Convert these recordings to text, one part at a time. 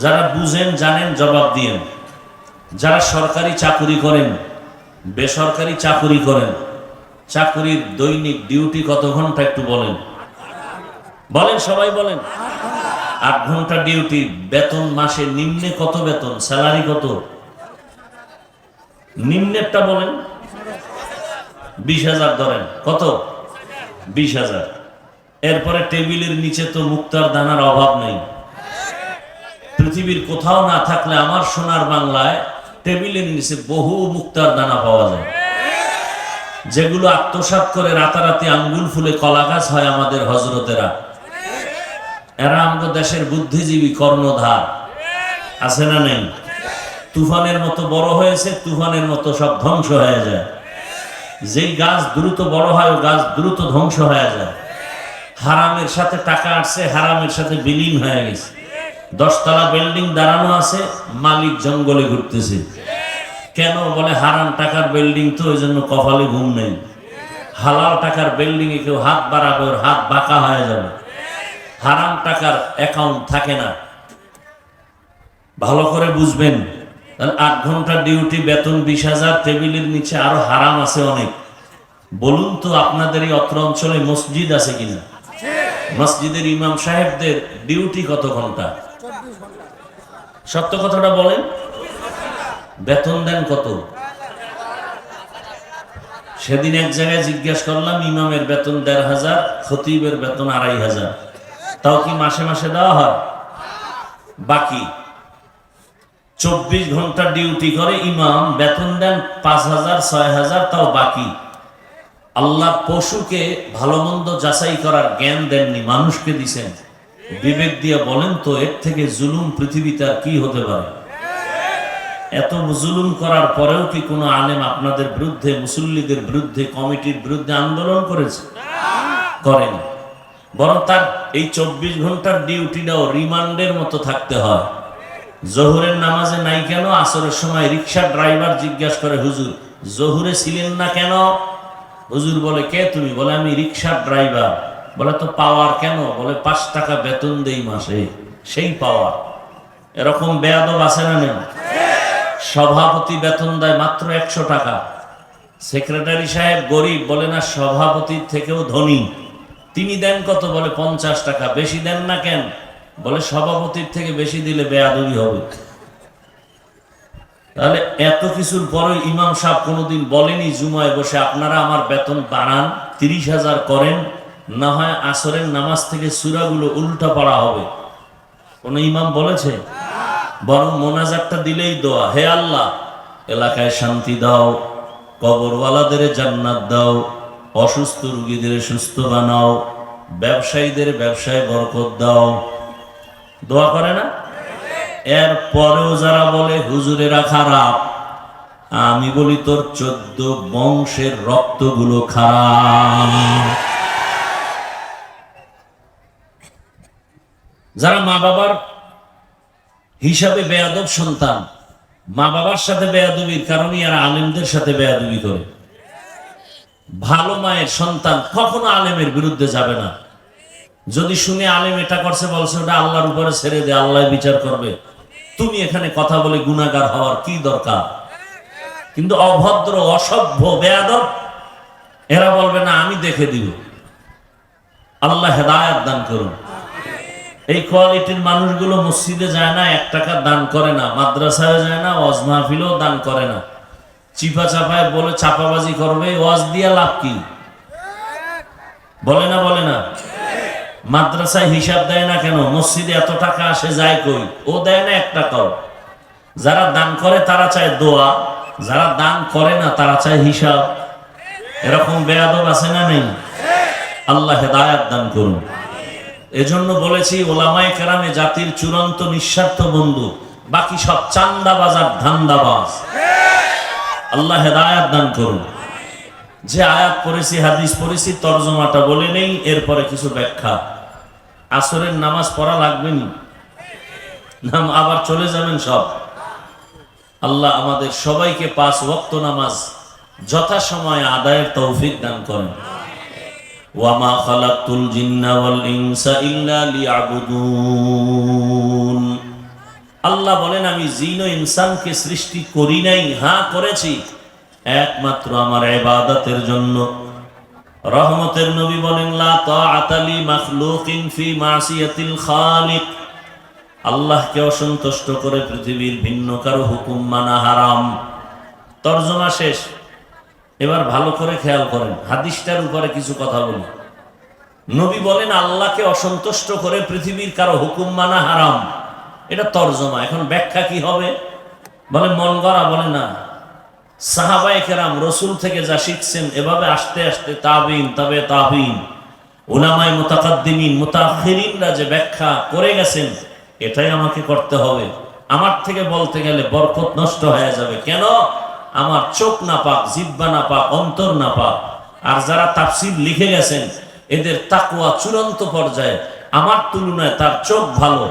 যারা বুঝেন, জানেন, জবাব দিয়েন। যারা সরকারি চাকুরি করেন, বেসরকারি চাকুরি করেন, চাকুরির দৈনিক ডিউটি কত ঘণ্টা একটু বলেন। বলেন, সবাই বলেন। আট ঘণ্টা ডিউটি, বেতন মাসে নিম্নে কত বেতন, স্যালারি কত? নিম্নেরটা বলেন। বিশ হাজার ধরেন, কত? বিশ হাজার। এরপরে টেবিলের নিচে তো মুক্তার দানার অভাব নেই। পৃথিবীর কোথাও না থাকলে আমার সোনার বাংলায় টেবিলের নিচে বহু মুক্তার দানা পাওয়া যায়। যেগুলো আত্মসাৎ করে রাতারাতি আঙ্গুল ফুলে কলা গাছ হয় আমাদের হজরতেরা এরা আমাদের দেশের বুদ্ধিজীবী কর্ণধার। আছে না নেই? তুফানের মতো বড় হয়েছে, তুফানের মতো সব ধ্বংস হয়ে যায়। যেই গাছ দ্রুত বড় হয়, ও গাছ দ্রুত ধ্বংস হয়ে যায়। হারামের সাথে টাকা আসছে, হারামের সাথে বিলীন হয়ে গেছে। দশতলা বিল্ডিং দাঁড়ানো আছে, মালিক জঙ্গলে ঘুরতেছে। কেন? বলে হারাম টাকার বিল্ডিং তো, ওই জন্য কপালে ঘুম নেই। হালাল টাকার বিল্ডিং এ কেউ হাত বাড়াবে, ওর হাত বাঁকা হয়ে যাবে। হারাম টাকার অ্যাকাউন্ট থাকে না। ভালো করে বুঝবেন। আট ঘণ্টা ডিউটি বেতন বিশ হাজার, টেবিলের নিচে আরও হারাম আছে অনেক। বলুন তো, আপনাদের এই অত্র অঞ্চলে মসজিদ আছে কিনা? মসজিদের ইমাম সাহেবদের ডিউটি কত ঘণ্টা? সত্য কথাটা বলেন। বেতন দেন কত? সেদিন এক জায়গায় জিজ্ঞেস করলাম, ইমামের বেতন দেড় হাজার, খতিবের বেতন আড়াই হাজার। তাও কি মাসে মাসে দেওয়া হয়? বাকি। চব্বিশ ঘণ্টা ডিউটি করে ইমাম, বেতন দেন পাঁচ হাজার, ছয় হাজার, তাও বাকি। আল্লাহ পশুকে ভালো মন্দ যাচাই করার জ্ঞান দেননি, মানুষকে দিছেন। বিবেক দিয়ে বলেন তো, এর থেকে জুলুম পৃথিবীতে আর কি হতে পারে? এত জুলুম করার পরেও কি কোনো আলেম আপনাদের বিরুদ্ধে, মুসল্লিদের বিরুদ্ধে, কমিটির বিরুদ্ধে আন্দোলন করেছে? করেনি বরং তার এই চব্বিশ ঘণ্টার ডিউটিটাও রিমান্ডের মতো থাকতে হয়। জহুরের নামাজে নাই কেন? আসরের সময় রিক্সা ড্রাইভার জিজ্ঞাসা করে, হুজুর, জহুরে ছিলেন না কেন? হুজুর বলে, কে তুমি? বলে, আমি রিক্সার ড্রাইভার। বলে তো পাওয়ার কেন? বলে পাঁচ টাকা বেতন দেই মাসে, সেই পাওয়ার এরকম বেয়াদব আছে না নেই? সভাপতি বেতন দেয় মাত্র একশো টাকা। সেক্রেটারি সাহেব গরিব, বলে না সভাপতির থেকেও ধনী। তিনি দেন কত? বলে পঞ্চাশ টাকা। বেশি দেন না কেন? বলে সভাপতির থেকে বেশি দিলে বেয়াদবি হবে। তাহলে এত কিছুর পরে ইমাম সাহেব কোনোদিন বলেনি, জুমায় বসে আপনারা আমার বেতন বাড়ান, তিরিশ হাজার করেন না হয় আসরের নামাজ থেকে সুরাগুলো উল্টা পড়া হবে। কোন ইমাম বলেছে? বরং মোনাজারটা দিলেই দোয়া। হে আল্লাহ, এলাকায় শান্তি দাও, কবরওয়ালাদের জান্নাত দাও, অসুস্থ রুগীদের সুস্থ বানাও ব্যবসায়ীদের ব্যবসায় বরকত দাও। দোয়া করে না? এর পরেও যারা বলে, হুজুরেরা খারাপ, আমি বলি তোর চোদ্দ বংশের রক্তগুলো খারাপ। যারা মা বাবার হিসাবে বেয়াদব সন্তান, মা বাবার সাথে বেয়াদবির কারণে এরা আলেমদের সাথে বেয়াদবি করে। ভালো মায়ের সন্তান কখনো আলেমের বিরুদ্ধে যাবে না। যদি শুনে আলেম এটা করছে, বলছে ওটা আল্লাহর উপরে ছেড়ে দে, আল্লাহ বিচার করবে। তুমি এখানে কথা বলে গুণাগার হওয়ার কি দরকার? কিন্তু অভদ্র, অসভ্য, বেয়াদব, এরা বলবে, না, আমি দেখে দিব। আল্লাহ হেদায়াত দান করুন। এই কোয়ালিটির মানুষগুলো মসজিদে যায় না, এক টাকা দান করে না, মাদ্রাসায় যায় না, ওয়াজ মাহফিলেও দান করে না। চিপা চাপায় বলে চাপাবাজি করবে ওয়াজ দিয়া লাভ কি? বলে না বলে না। মাদ্রাসায় হিসাব দেয় না কেন? মসজিদে এত টাকা আসে, যায় কই? ও দেয় না এক টাকাও। যারা দান করে, তারা চায় দোয়া। যারা দান করে না, তারা চায় হিসাব। এরকম বেয়াদব আছে না নেই? আল্লাহ হেদায়াত দান করুন। এজন্য বলেছি, ওলামায় কেরামে জাতির চূড়ান্ত নিঃস্বার্থ বন্ধু, বাকি সব চান্দাবাজ আর ধান্দাবাজ। আল্লাহ হেদায়াত দান করুন। যে আয়াত পড়েছি, হাদিস পড়েছি, তর্জমাটা বলে নেই, এরপরে কিছু ব্যাখ্যা। আসরের নামাজ পড়া লাগবে নাম আবার চলে যাবেন সব। আল্লাহ আমাদের সবাইকে পাঁচ ওয়াক্ত নামাজ যথাসময়ে আদায়ের তৌফিক দান করেন। ওয়ামা খালাকতুল জিন্না ওয়াল ইনসা ইল্লা আল্লাহ বলেন, আমি জিন ও ইনসানকে সৃষ্টি করি নাই হ্যাঁ করেছি। একমাত্র আমার ইবাদতের জন্য। রহমতের নবী বলেন আল্লাহকে অসন্তুষ্ট করে পৃথিবীর ভিন্ন কারও হুকুম মানা হারাম। তর্জমা শেষ। এবার ভালো করে খেয়াল করেন, হাদিসটার উপরে কিছু কথা বলি। নবী বলেন, আল্লাহকে অসন্তুষ্ট করে পৃথিবীর কারও হুকুম মানা হারাম। এটা তর্জমা। এখন ব্যাখ্যা কি হবে? বলে মন গড়া বলে না। সাহাবায়ে কেরাম রসুল থেকে যা শিখছেন, এভাবে আস্তে আস্তে তাবিন, তবে তাবিন। ওলামাই মোতাকাদ্দিমিন, মোতাখিরিনরা যে ব্যাখ্যা করে গেছেন, এটাই আমাকে করতে হবে। আমার থেকে বলতে গেলে বরকত নষ্ট হয়ে যাবে। কেন? আমার চোখ না পাক জিব্বা না পাক অন্তর না পাক আর যারা তাফসির লিখে গেছেন, এদের তাকুয়া চূড়ান্ত পর্যায়ে। আমার তুলনায় তার চোখ ভালো,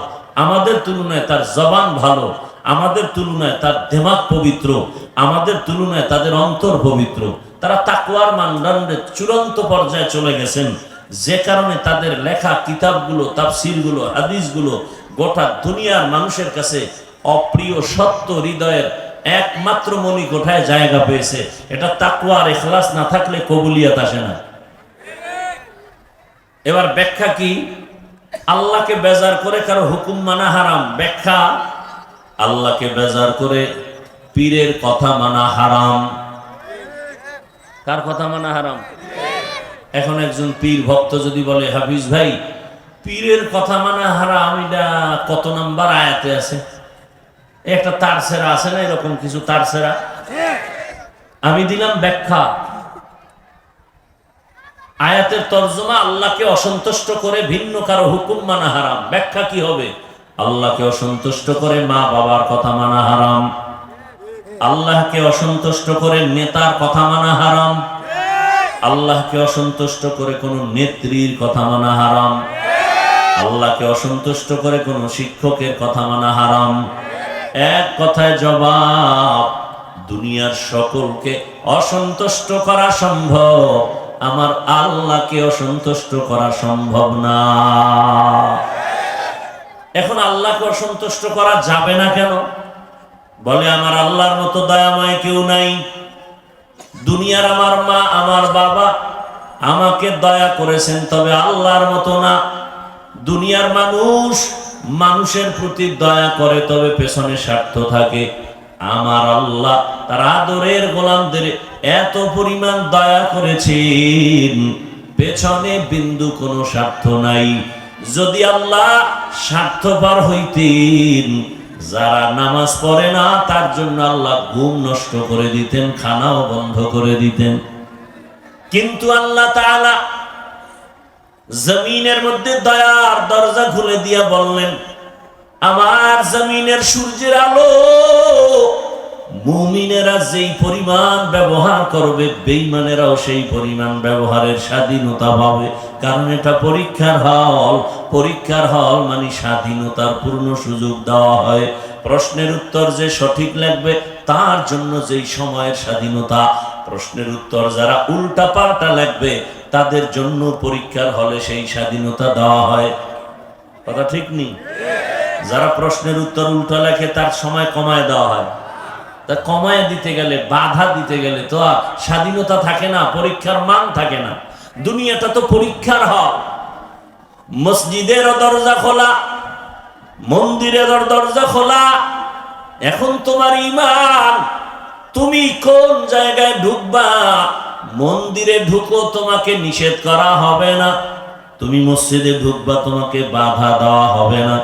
আমাদের তুলনায় তার জবান ভালো, আমাদের তুলনায় তার দেমাগ পবিত্র, আমাদের তুলনায় তাদের অন্তর পবিত্র। তারা তাকুয়ার মানদণ্ডে চূড়ান্ত পর্যায়ে চলে গেছেন। যে কারণে তাদের লেখা কিতাবগুলো, তাফসিরগুলো, হাদিসগুলো গোটা দুনিয়ার মানুষের কাছে অপ্রিয় সত্য হৃদয়ের একমাত্র মনি কোঠায় জায়গা পেয়েছে? এটা তাকুয়ার এখলাস না থাকলে কবুলিয়াত আসে না। এবার ব্যাখ্যা কি? আল্লাহকে বেজার করে কারও হুকুম মানা হারাম। ব্যাখ্যা, আল্লাহকে বেজার করে পীরের কথা মানা হারাম। কার কথা মানা হারাম? এখন একজন পীর ভক্ত যদি বলে, হাফিজ ভাই, পীরের কথা মানা হারাম, এটা কত নাম্বার আয়াতে আছে? একটা তার সেরা আছে না এরকম কিছু তার সেরা? আমি দিলাম ব্যাখ্যা। আয়াতের তর্জমা আল্লাহকে অসন্তুষ্ট করে ভিন্ন কারও হুকুম মানা হারাম। ব্যাখ্যা কি হবে? আল্লাহকে অসন্তুষ্ট করে মা বাবার কথা মানা হারাম। আল্লাহকে অসন্তুষ্ট করে নেতার কথা মানা হারাম। আল্লাহকে অসন্তুষ্ট করে কোনো নেত্রীর কথা মানা হারাম। আল্লাহকে অসন্তুষ্ট করে কোনো শিক্ষকের কথা মানা হারাম। এক কথায় জবাব, দুনিয়ার সকলকে অসন্তুষ্ট করা সম্ভব, আমার আল্লাহকে অসন্তুষ্ট করা সম্ভব না। এখন আল্লাহকে অসন্তুষ্ট করা যাবে না কেন? বলে, আমার আল্লাহর মতো দয়াময় কেউ নাই। দুনিয়ার আমার মা, আমার বাবা আমাকে দয়া করেছেন, তবে আল্লাহর মতো না। দুনিয়ার মানুষ মানুষের প্রতি দয়া করে তবে পেছনে স্বার্থ থাকে। আমার আল্লাহ তার আদরের গোলামদের এত পরিমাণ দয়া করেছেন। পেছনে বিন্দু কোনো স্বার্থ নাই। যদি আল্লাহ স্বার্থপর হইতেন, যারা নামাজ পড়ে না, তার জন্য আল্লাহ ঘুম নষ্ট করে দিতেন, খানাও বন্ধ করে দিতেন। কিন্তু আল্লাহ তাআলা জমিনের মধ্যে দয়ার দরজা খুলে দিয়া বললেন, আমার জমিনের সূর্যের আলো মুমিনেরা যেই পরিমাণ ব্যবহার করবে বেইমানেরাও সেই পরিমাণ ব্যবহারের স্বাধীনতা পাবে। কারণ এটা পরীক্ষার হল। পরীক্ষার হল মানে স্বাধীনতার পূর্ণ সুযোগ দেওয়া হয়। প্রশ্নের উত্তর যে সঠিক লাগবে, তার জন্য যেই সময়ের স্বাধীনতা। প্রশ্নের উত্তর যারা উল্টা পাল্টা লাগবে তাদের জন্য পরীক্ষার হলে সেই স্বাধীনতা দেওয়া হয়। কথা ঠিক নেই? যারা প্রশ্নের উত্তর উল্টা লেখে, তার সময় কমায় দেওয়া হয়। তা কমায় দিতে গেলে, বাধা দিতে গেলে তো স্বাধীনতা থাকে না, পরীক্ষার মান থাকে না। দুনিয়াটা তো পরীক্ষার হল। মসজিদের দরজা খোলা, মন্দিরের দরজা খোলা। এখন তোমার ইমান, তুমি কোন জায়গায় ঢুকবা? মন্দিরে ঢুকো, তোমাকে নিষেধ করা হবে না। তুমি মসজিদে ঢুকবা, তোমাকে বাধা দেওয়া হবে না।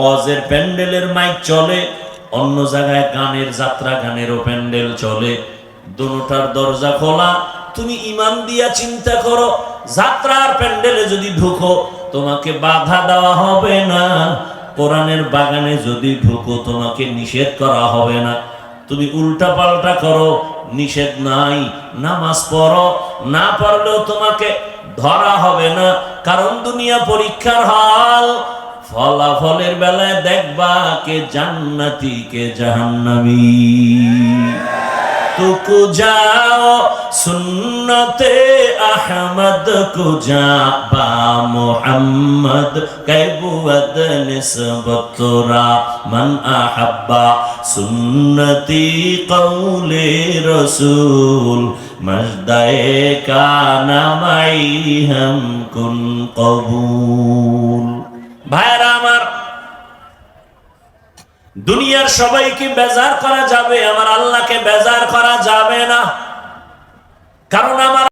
ওয়াজের প্যান্ডেলের মাইক চলে, অন্য জায়গায় গানের যাত্রা, গানেরও প্যান্ডেল চলে। দুটার দরজা খোলা, তুমি ইমান দিয়া চিন্তা করো, যাত্রার প্যান্ডেলে যদি ঢুকো, তোমাকে বাধা দেওয়া হবে না। কোরআনের বাগানে যদি ঢুকো, তোমাকে নিষেধ করা হবে না। তুমি উল্টা পাল্টা করো নিষেধ নাই। নামাজ পড়ো না পারলেও তোমাকে ধরা হবে না। কারণ দুনিয়া পরীক্ষার হাল। ফলাফলের বেলায় দেখবা কে জান্নাতি কে জাহান্নামি। তুকু যাও সুন্নতে احمد کو جا با محمد کی بود نسبت را من احبا سنتی قول رسول مجدائے کا نمائی ہم کن قبول ভাইরা আমার দুনিয়ার সবাইকে বেজার করা যাবে আমার আল্লাহকে বেজার করা যাবে না কারণ আমার